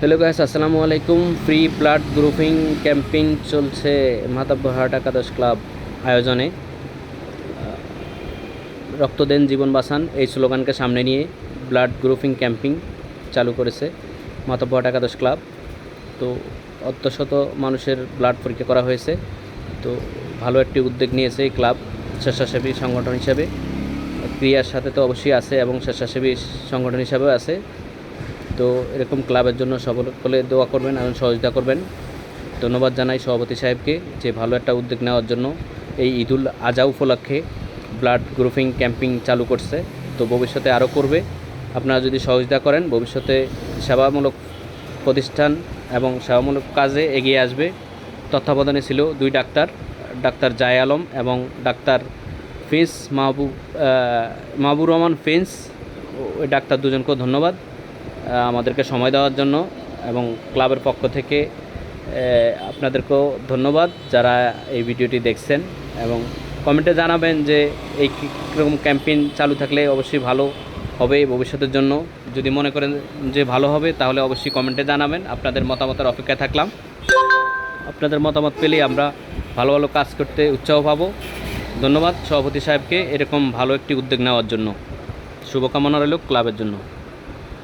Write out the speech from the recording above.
Hello guys আসসালামু আলাইকুম free blood grouping camping চলছে মাতাব্বরহাট একাদশ ক্লাব আয়োজনে। রক্ত দেন জীবন বাঁচান, এই স্লোগানকে সামনে নিয়ে ব্লাড গ্রুপিং ক্যাম্পিং চালু করেছে মাতাব্বরহাট একাদশ ক্লাব তো অত্যশত মানুষের ব্লাড পরীক্ষা করা হয়েছে। তো ভালো একটি উদ্যোগ নিয়েছে এই ক্লাব স্বেচ্ছাসেবী সংগঠন হিসাবে। ক্রিয়ার সাথে তো অবশ্যই আছে এবং স্বেচ্ছাসেবী সংগঠন হিসাবেও আছে। তো এরকম ক্লাবের জন্য সকলে দোয়া করবেন এবং সহযোগিতা করবেন। ধন্যবাদ জানাই সভাপতি সাহেবকে যে ভালো একটা উদ্যোগ নেওয়ার জন্য এই ঈদুল আজা উপলক্ষে ব্লাড গ্রুপিং ক্যাম্পিং চালু করছে। তো ভবিষ্যতে আরও করবে। আপনারা যদি সহযোগিতা করেন, ভবিষ্যতে সেবামূলক প্রতিষ্ঠান এবং সেবামূলক কাজে এগিয়ে আসবে। তত্ত্বাবধানে ছিল দুই ডাক্তার ডাক্তার জায় আলম এবং ডাক্তার ফিন্স মাহবুব মাহবুর রহমান ফিন্স। ওই ডাক্তার দুজনকেও ধন্যবাদ। আমাদেরকে সময় দেওয়ার জন্য এবং ক্লাবের পক্ষ থেকে আপনাদেরকেও ধন্যবাদ যারা এই ভিডিওটি দেখছেন এবং কমেন্টে জানাবেন যে এই কীরকম ক্যাম্পেইন চালু থাকলে অবশ্যই ভালো হবে ভবিষ্যতের জন্য। যদি মনে করেন যে ভালো হবে, তাহলে অবশ্যই কমেন্টে জানাবেন। আপনাদের মতামতের অপেক্ষায় থাকলাম। আপনাদের মতামত পেলেই আমরা ভালো ভালো কাজ করতে উৎসাহ পাবো। ধন্যবাদ সভাপতি সাহেবকে এরকম ভালো একটি উদ্যোগ নেওয়ার জন্য। শুভকামনা রইল ক্লাবের জন্য।